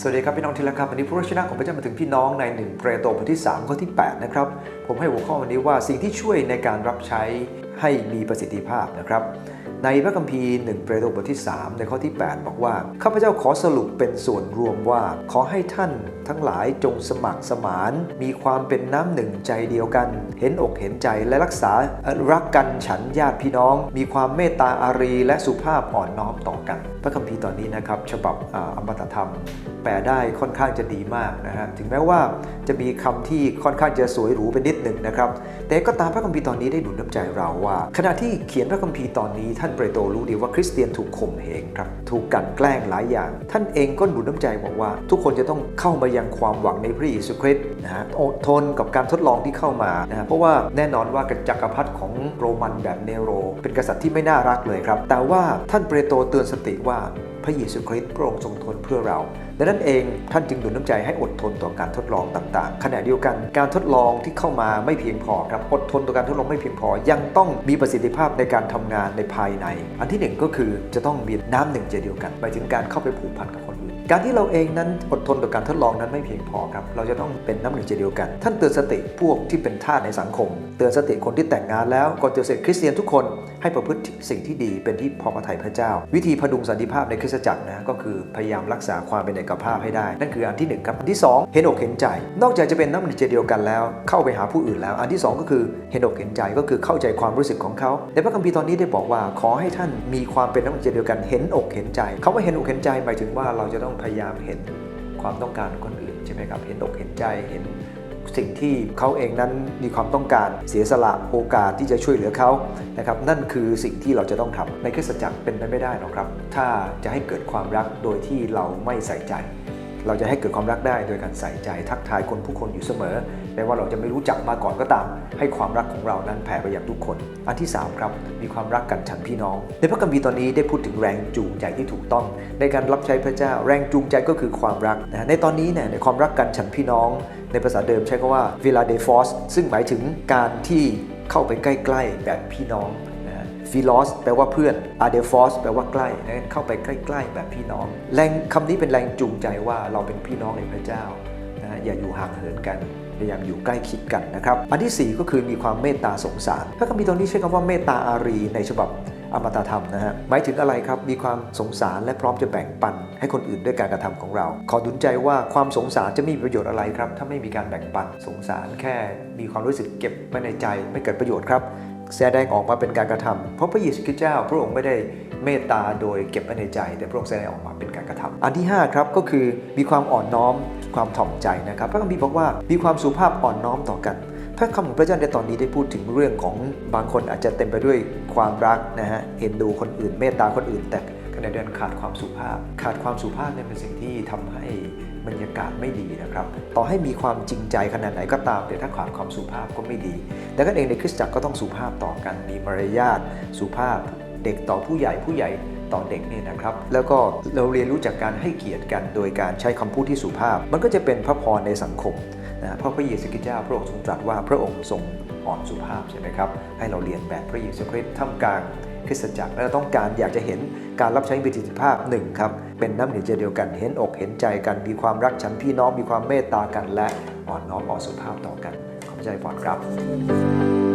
สวัสดีครับพี่น้องที่รักครับวันนี้พระวจนะของพระเจ้ามาถึงพี่น้องในหนึ่งเปโตรบทที่3ข้อที่8นะครับผมให้หัวข้อวันนี้ว่าสิ่งที่ช่วยในการรับใช้ให้มีประสิทธิภาพนะครับในพระคัมภีร์1เปโตรบทที่ 3 ในข้อที่ 8 บอกว่าข้าพเจ้าขอสรุปเป็นส่วนรวมว่า ขอให้ท่านทั้งหลายจงสมัครสมาน มีความเป็นน้ำหนึ่งใจเดียวกัน เห็นอกเห็นใจและรักษารักกันฉันญาติพี่น้อง มีความเมตตาอารีและสุภาพอ่อนน้อมต่อกัน พระคัมภีร์ตอนนี้นะครับฉบับอมตะธรรม แปลได้ค่อนข้างจะดีมากนะฮะถึงแม้ว่าจะมีคำที่ค่อนข้างจะสวยหรูไปนิดหนึ่งนะครับแต่ก็ตามพระคัมภีร์ตอนนี้ได้หนุนน้ำใจเราว่า ขณะที่เขียนพระคัมภีร์ตอนนี้ ท่านเปโตรรู้ดีว่าคริสเตียนถูกข่มเหงครับถูกกลันแกล้งหลายอย่าง ท่านเองก็หนุนน้ำใจบอกว่า ทุกคนจะต้องเข้ามายังความหวังในพระเยซูคริสต์นะฮะอดทนกับการทดลองที่เข้ามานะฮะเพราะว่าแน่นอนว่าจักรพรรดิของโรมันแบบเนโร เป็นกษัตริย์ที่ไม่น่ารักเลยครับแต่ว่าท่านเปโตรเตือนสติว่าพระเยซูคริสต์พระองค์ทรงทนเพื่อเราดังนั้นเองท่านจึงหนุนน้ำใจให้อดทนต่อการทดลองต่างๆ ขณะเดียวกันการทดลองที่เข้ามาไม่เพียงพอครับอดทนต่อการทดลองไม่เพียงพอ ยังต้องมีประสิทธิภาพในการทำงานในภายใน อันที่หนึ่งก็คือจะต้องมีน้ำหนึ่งใจเดียวกันหมายถึงการเข้าไปผูกพันกับคนอื่น การที่เราเองนั้นอดทนต่อการทดลองนั้นไม่เพียงพอครับเราจะต้องเป็นน้ำหนึ่งใจเดียวกัน ท่านเตือนสติพวกที่เป็นทาสในสังคม เตือนสติคนที่แต่งงานแล้วก่อนเตือนสติคริสเตียนทุกคน ให้ประพฤติสิ่งที่ดีเป็นที่พอพระทัยพระเจ้า วิธีพดุงสันติภาพในคริสตจักรนะก็คือพยายามรักษาความเป็นเอกภาพให้ได้ นั่นคืออันที่หนึ่งครับ อันที่สองเห็นอกเห็นใจ นอกจากจะเป็นน้ำหนึ่งใจเดียวกันแล้ว เข้าไปหาผู้อื่นแล้ว อันที่สองก็คือเห็นอกเห็นใจก็คือเข้าใจความรู้สึกของเขาในพระคัมภีร์ตอนนี้ได้บอกว่าขอให้ท่านมีความเป็นน้ำหนึ่งใจเดียวกันเห็นอกเห็นใจคาว่าเห็นอกเห็นใจหมายถึงว่าเราจะต้องพยายามเห็นความต้องการของคนอื่นใช่ไหมครับเห็นอกเห็นใจเห็น สิ่งที่เขาเองนั้นมีความต้องการเสียสละโอกาสที่จะช่วยเหลือเขานะครับนั่นคือสิ่งที่เราจะต้องทำในคริสตจักรเป็นไปไม่ได้หรอกครับ ถ้าจะให้เกิดความรักโดยที่เราไม่ใส่ใจ เราจะให้เกิดความรักได้โดยการใส่ใจทักทายคนผู้คนอยู่เสมอแม้ว่าเราจะไม่รู้จักมาก่อนก็ตาม ให้ความรักของเรานั้นแผ่ไปยังทุกคน อันที่ 3 ครับ มีความรักกันฉันพี่น้อง ในพระคัมภีร์ตอนนี้ได้พูดถึงแรงจูงใจที่ถูกต้อง ในการรับใช้พระเจ้า แรงจูงใจก็คือความรักนะในตอนนี้เนี่ยในความรักกันฉันพี่น้อง ในภาษาเดิมใช้คำว่า v i l a de f o s ซึ่งหมายถึงการที่เข้าไปใกล้ ๆ แบบพี่น้อง ฟิลอสแปลว่าเพื่อนอาเดฟอสแปลว่าใกล้นั้นเข้าไปใกล้ ๆ แบบพี่น้อง แรงคำนี้เป็นแรงจูงใจว่าเราเป็นพี่น้องในพระเจ้านะอย่าอยู่ห่างเหินกันพยายามอยู่ใกล้ชิดกันนะครับ อันที่ 4 ก็คือมีความเมตตาสงสารพระคัมภีร์ตรงนี้ใช้คำว่าเมตตาอารีในฉบับอมตะธรรมนะฮะหมายถึงอะไรครับ มีความสงสารและพร้อมจะแบ่งปัน ให้คนอื่นด้วยการกระทำของเรา ขอดุลใจว่าความสงสารจะไม่มีประโยชน์อะไรครับ ถ้าไม่มีการแบ่งปันสงสารแค่มีความรู้สึกเก็บไว้ในใจไม่เกิดประโยชน์ครับ แสดงออกมาเป็นการกระทำเพราะพระเยซูคริสต์เจ้า พระองค์ไม่ได้เมตตาโดยเก็บไว้ในใจ แต่พระองค์แสดงออกมาเป็นการกระทำอันที่5ครับก็คือมีความอ่อนน้อมความถ่อมใจนะครับ พระคัมภีร์บอกว่ามีความสุภาพอ่อนน้อมต่อกันพระคำของพระเจ้าในตอนนี้ได้พูดถึงเรื่องของบางคนอาจจะเต็มไปด้วยความรักนะฮะเอ็นดูคนอื่นเมตตาคนอื่นแต่ ขณะเดียวกันขาดความสุภาพ ขาดความสุภาพเนี่ยเป็นสิ่งที่ทำให้บรรยากาศไม่ดีนะครับ ต่อให้มีความจริงใจขนาดไหนก็ตาม แต่ถ้าขาดความสุภาพก็ไม่ดี ดังนั้นเองในคริสตจักรก็ต้องสุภาพต่อกัน มีมารยาทสุภาพ เด็กต่อผู้ใหญ่ผู้ใหญ่ต่อเด็กเนี่ยนะครับ แล้วก็เราเรียนรู้จากการให้เกียรติกัน โดยการใช้คำพูดที่สุภาพ มันก็จะเป็นพระพรในสังคมนะเพราะพระเยซูคริสต์เจ้าพระองค์ทรงตรัสว่าพระองค์ทรงอ่อนสุภาพใช่ไหมครับ ให้เราเรียนแบบพระเยซูคริสต์ท่ามกลาง คริสตจักรและต้องการอยากจะเห็นการรับใช้ประสิทธิภาพหนึ่งครับเป็นน้ำหนึ่งใจเดียวกันเห็นอกเห็นใจกัน มีความรักฉันพี่น้องมีความเมตตากัน และอ่อนน้อมอ่อนสุภาพต่อกันขอบใจฟอนครับ